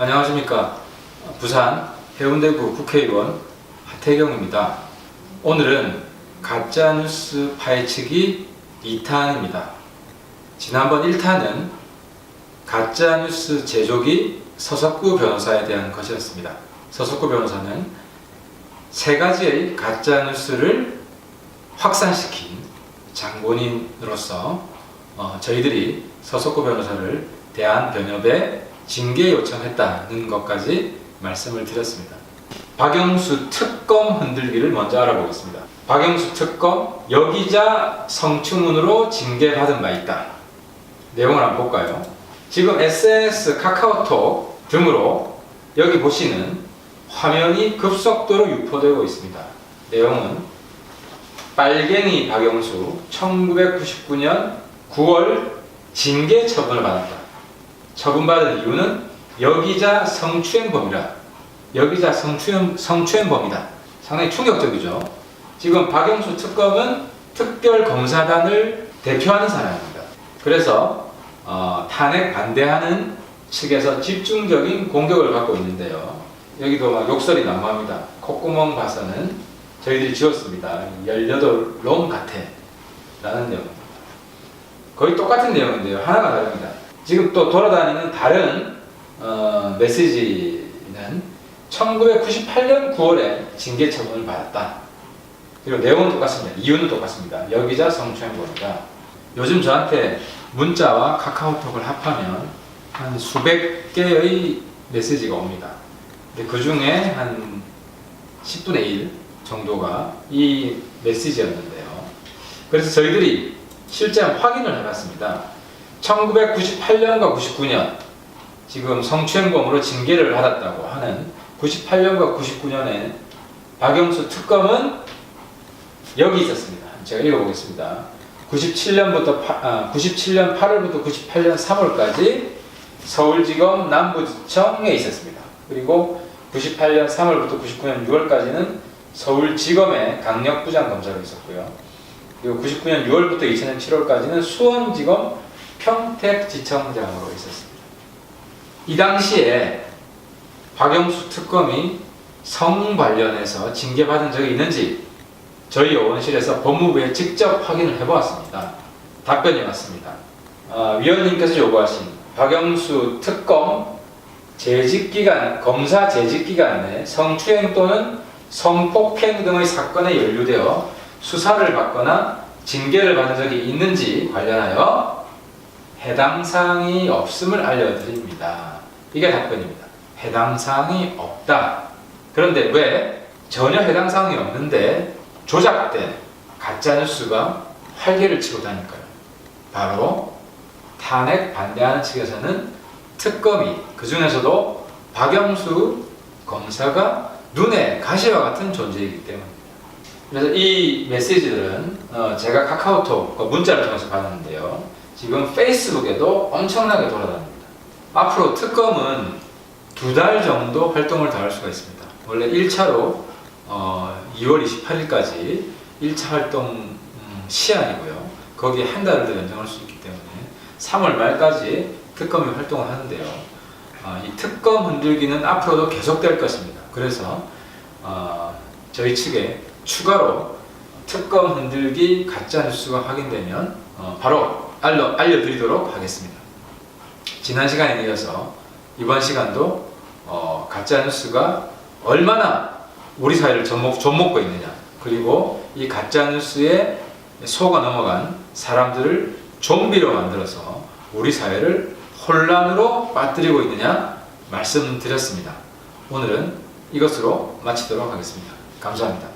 안녕하십니까. 부산 해운대구 국회의원 하태경입니다. 오늘은 가짜뉴스 파헤치기 2탄입니다. 지난번 1탄은 가짜뉴스 제조기 서석구 변호사에 대한 것이었습니다. 서석구 변호사는 세 가지의 가짜뉴스를 확산시킨 장본인으로서 어, 저희들이 서석구 변호사를 대한변협에 징계 요청했다는 것까지 말씀을 드렸습니다. 박영수 특검 흔들기를 먼저 알아보겠습니다. 박영수 특검 여기자 성추문으로 징계받은 바 있다. 내용을 한번 볼까요? 지금 SNS, 카카오톡 등으로 여기 보시는 화면이 급속도로 유포되고 있습니다. 내용은 빨갱이 박영수 1999년 9월 징계 처분을 받았다. 처분받은 이유는 여기자 성추행범이라. 여기자 성추행, 성추행범이다. 상당히 충격적이죠. 지금 박영수 특검은 특별검사단을 대표하는 사람입니다. 그래서 어, 탄핵 반대하는 측에서 집중적인 공격을 받고 있는데요. 여기도 막 욕설이 난무합니다. 콧구멍 봐서는 저희들이 지었습니다. 18놈 같아. 라는 내용입니다. 거의 똑같은 내용인데요. 하나가 다릅니다. 지금 또 돌아다니는 다른 어, 메시지는 1998년 9월에 징계 처분을 받았다. 그리고 내용은 똑같습니다. 이유는 똑같습니다. 여기자 성추행범이다. 요즘 저한테 문자와 카카오톡을 합하면 한 수백 개의 메시지가 옵니다. 근데 그 중에 한 10분의 1 정도가 이 메시지였는데요. 그래서 저희들이 실제 확인을 해봤습니다. 1998년과 99년 지금 성추행범으로 징계를 받았다고 하는 98년과 99년에 박영수 특검은 여기 있었습니다. 제가 읽어보겠습니다. 97년부터 아, 97년 8월부터 98년 3월까지 서울지검 남부지청에 있었습니다. 그리고 98년 3월부터 99년 6월까지는 서울지검의 강력부장검사로 있었고요. 그리고 99년 6월부터 2000년 7월까지는 수원지검 평택지청장으로 있었습니다. 이 당시에 박영수 특검이 성 관련해서 징계받은 적이 있는지 저희 의원실에서 법무부에 직접 확인을 해보았습니다. 답변이 왔습니다. 아, 위원님께서 요구하신 박영수 특검 재직기간, 검사 재직기간 내 성추행 또는 성폭행 등의 사건에 연루되어 수사를 받거나 징계를 받은 적이 있는지 관련하여 해당 사항이 없음을 알려드립니다. 이게 답변입니다. 해당 사항이 없다. 그런데 왜 전혀 해당 사항이 없는데 조작된 가짜뉴스가 활개를 치고 다닐까요? 바로 탄핵 반대하는 측에서는 특검이 그 중에서도 박영수 검사가 눈에 가시와 같은 존재이기 때문입니다. 그래서 이 메시지들은 어, 제가 카카오톡 그 문자를 통해서 받았는데요. 지금 페이스북에도 엄청나게 돌아다닙니다. 앞으로 특검은 두 달 정도 활동을 더 할 수가 있습니다. 원래 1차로 어, 2월 28일까지 1차 활동 음, 시한이고요. 거기에 한 달을 더 연장할 수 있기 때문에 3월 말까지 특검이 활동을 하는데요. 어, 이 특검 흔들기는 앞으로도 계속될 것입니다. 그래서 어, 저희 측에 추가로 특검 흔들기 가짜 뉴스가 확인되면 어, 바로 알려, 알려드리도록 하겠습니다. 지난 시간에 이어서 이번 시간도 어, 가짜 뉴스가 얼마나 우리 사회를 접목, 접목고 있느냐 그리고 이 가짜 뉴스에 속아 넘어간 사람들을 좀비로 만들어서 우리 사회를 혼란으로 빠뜨리고 있느냐 말씀드렸습니다. 오늘은 이것으로 마치도록 하겠습니다. 감사합니다.